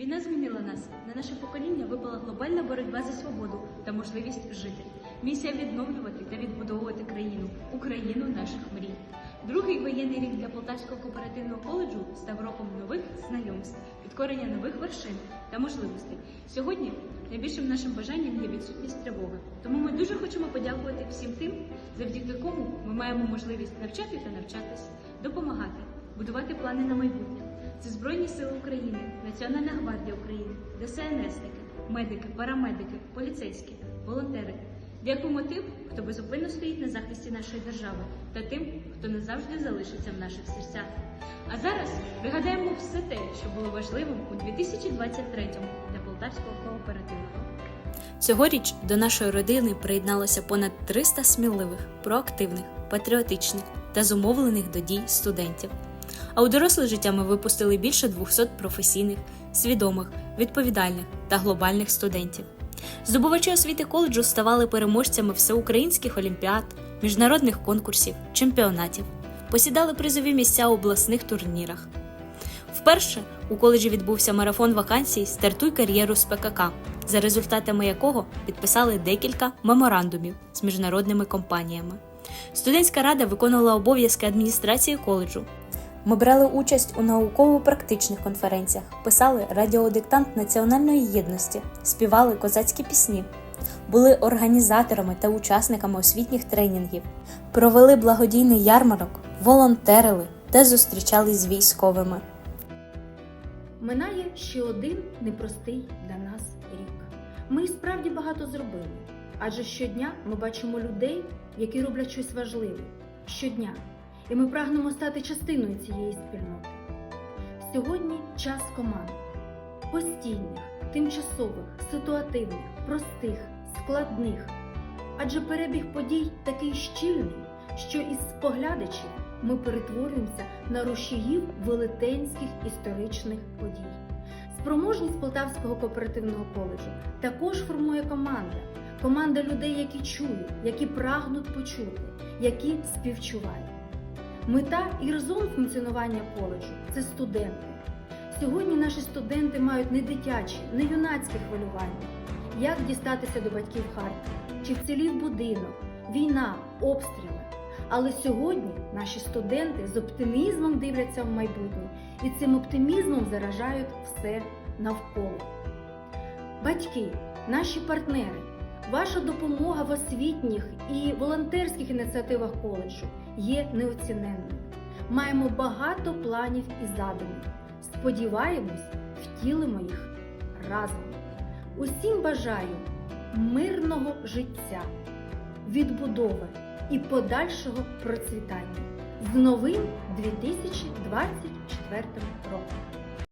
Війна змінила нас. На наше покоління випала глобальна боротьба за свободу та можливість жити. Місія відновлювати та відбудовувати країну, Україну наших мрій. Другий воєнний рік для Полтавського кооперативного коледжу став роком нових знайомств, підкорення нових вершин та можливостей. Сьогодні найбільшим нашим бажанням є відсутність тривоги. Тому ми дуже хочемо подякувати всім тим, завдяки кому ми маємо можливість навчати та навчатись, допомагати, будувати плани на майбутнє. Це Збройні Сили України, Національна гвардія України, ДСНСники, медики, парамедики, поліцейські, волонтери. Дякуємо тим, хто безупинно стоїть на захисті нашої держави, та тим, хто назавжди залишиться в наших серцях. А зараз пригадаємо все те, що було важливим у 2023-му для полтавського кооперативу. Цьогоріч до нашої родини приєдналося понад 300 сміливих, проактивних, патріотичних та зумовлених до дій студентів. А у доросле життя ми випустили більше 200 професійних, свідомих, відповідальних та глобальних студентів. Здобувачі освіти коледжу ставали переможцями всеукраїнських олімпіад, міжнародних конкурсів, чемпіонатів, посідали призові місця у обласних турнірах. Вперше у коледжі відбувся марафон вакансій Стартуй кар'єру з ПКК, за результатами якого підписали декілька меморандумів з міжнародними компаніями. Студентська рада виконувала обов'язки адміністрації коледжу. Ми брали участь у науково-практичних конференціях, писали радіодиктант національної єдності, співали козацькі пісні, були організаторами та учасниками освітніх тренінгів, провели благодійний ярмарок, волонтерили та зустрічались з військовими. Минає ще один непростий для нас рік. Ми справді багато зробили, адже щодня ми бачимо людей, які роблять щось важливе. Щодня. І ми прагнемо стати частиною цієї спільноти. Сьогодні час команд постійних, тимчасових, ситуативних, простих, складних. Адже перебіг подій такий щільний, що із споглядачів ми перетворюємося на рушіїв велетенських історичних подій. Спроможність Полтавського кооперативного коледжу також формує команда. Команда людей, які чують, які прагнуть почути, які співчувають. Мета і резон функціонування коледжу це студенти. Сьогодні наші студенти мають не дитячі, не юнацькі хвилювання. Як дістатися до батьків Харкова? Чи вцілів будинок, війна, обстріли? Але сьогодні наші студенти з оптимізмом дивляться в майбутнє і цим оптимізмом заражають все навколо. Батьки, наші партнери, ваша допомога в освітніх і волонтерських ініціативах коледжу є неоціненним. Маємо багато планів і задумів. Сподіваємось, втілимо їх разом. Усім бажаю мирного життя, відбудови і подальшого процвітання з новим 2024 роком.